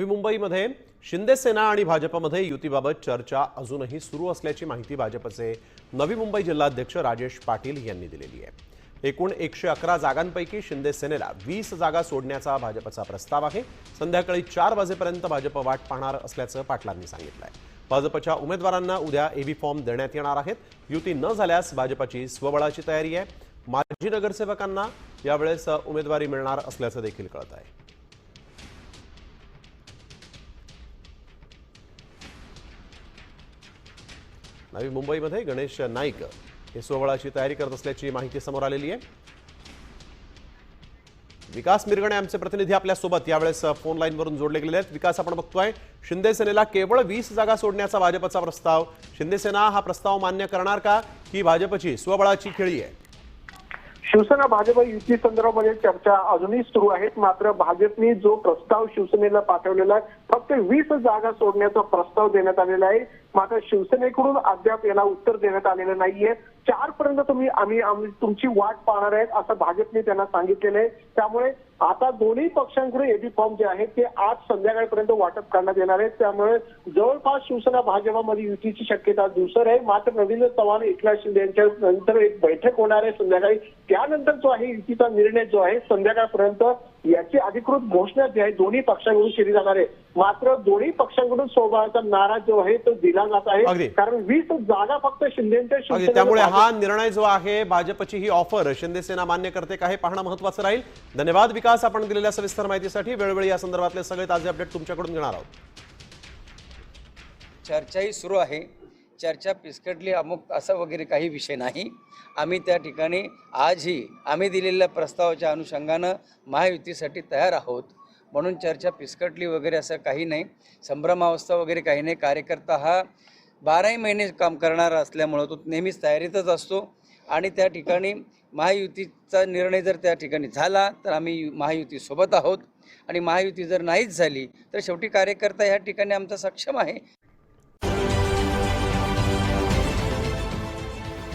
नवी मुंबईमध्ये शिंदे सेना आणि भाजपमध्ये युतीबाबत चर्चा अजूनही सुरू असल्याची माहिती भाजपचे नवी मुंबई जिल्हाध्यक्ष राजेश पाटील यांनी दिलेली आहे. एकूण एकशे अकरा जागांपैकी शिंदे सेनेला वीस जागा सोडण्याचा भाजपचा प्रस्ताव आहे. संध्याकाळी चार वाजेपर्यंत भाजप वाट पाहणार असल्याचं पाटलांनी सांगितलं आहे भाजपच्या उमेदवारांना उद्या एबी फॉर्म देण्यात येणार आहेत. युती न झाल्यास भाजपची स्वबळाची तयारी आहे. माजी नगरसेवकांना यावेळेस उमेदवारी मिळणार असल्याचं देखील कळत आहे. नवी मुंबईमध्ये गणेश नाईक हे सोहळाची तयारी करत असल्याची माहिती समोर आलेली आहे. विकास मिरगणे आमचे प्रतिनिधी आपल्यासोबत यावेळेस फोन लाईनवरून जोडले गेलेले आहेत. विकास आपण बघतोय शिंदेसेनेला केवळ वीस जागा सोडण्याचा भाजपचा प्रस्ताव. शिंदेसेना हा प्रस्ताव मान्य करणार का? की भाजपची स्वबळाची खेळी आहे. शिवसेना भाजप युती संदर्भामध्ये चर्चा अजूनही सुरू आहेत. मात्र भाजपने जो प्रस्ताव शिवसेनेला पाठवलेला आहे फक्त वीस जागा सोडण्याचा प्रस्ताव देण्यात आलेला आहे. मात्र शिवसेनेकडून अद्याप याला उत्तर देण्यात आलेलं नाहीये. चार पर्यंत तुम्ही आम्ही आम्ही तुमची वाट पाहणार आहेत असं भाजपने त्यांना सांगितलेलं आहे. त्यामुळे आता दोन्ही पक्षांकडे एबी फॉर्म जे आहेत ते आज संध्याकाळपर्यंत वाटप करण्यात येणार आहेत. त्यामुळे जवळपास शिवसेना भाजपामध्ये युतीची शक्यता दुसर आहे. मात्र रवींद्र चव्हाण एकनाथ शिंदे यांच्या नंतर एक बैठक होणार आहे संध्याकाळी. त्यानंतर जो आहे युतीचा निर्णय जो आहे संध्याकाळपर्यंत याची अधिकृत घोषणा जी आहे दोन्ही पक्षांकडून केली जाणार आहे. मात्र दोन्ही पक्षांकडून सोबळाचा नारा जो आहे तो दिला जात. आहे. कारण वीस जागा फक्त शिंदेच्या त्यामुळे हा निर्णय जो आहे भाजपची ही ऑफर शिंदे सेना मान्य करते का हे पाहणं महत्वाचं राहील. धन्यवाद विकास आपण दिलेल्या सविस्तर माहितीसाठी. वेळोवेळी या संदर्भातले सगळे ताजे अपडेट तुमच्याकडून घेणार आहोत. चर्चाही सुरू आहे. चर्चा पिसकटली अमुक असा वगैरे काही विषय नाही. आम्ही त्या ठिकाणी आजही आम्ही दिलेल्या प्रस्तावाच्या अनुषंगानं महायुतीसाठी तयार आहोत. म्हणून चर्चा पिसकटली वगैरे असं काही नाही. संभ्रमावस्था वगैरे काही नाही. कार्यकर्ता हा बाराही महिने काम करणारा असल्यामुळं तो नेहमीच तयारीतच असतो. आणि त्या ठिकाणी महायुतीचा निर्णय जर त्या ठिकाणी झाला तर आम्ही महायुतीसोबत आहोत. आणि महायुती जर नाहीच झाली तर शेवटी कार्यकर्ता ह्या ठिकाणी आमचा सक्षम आहे.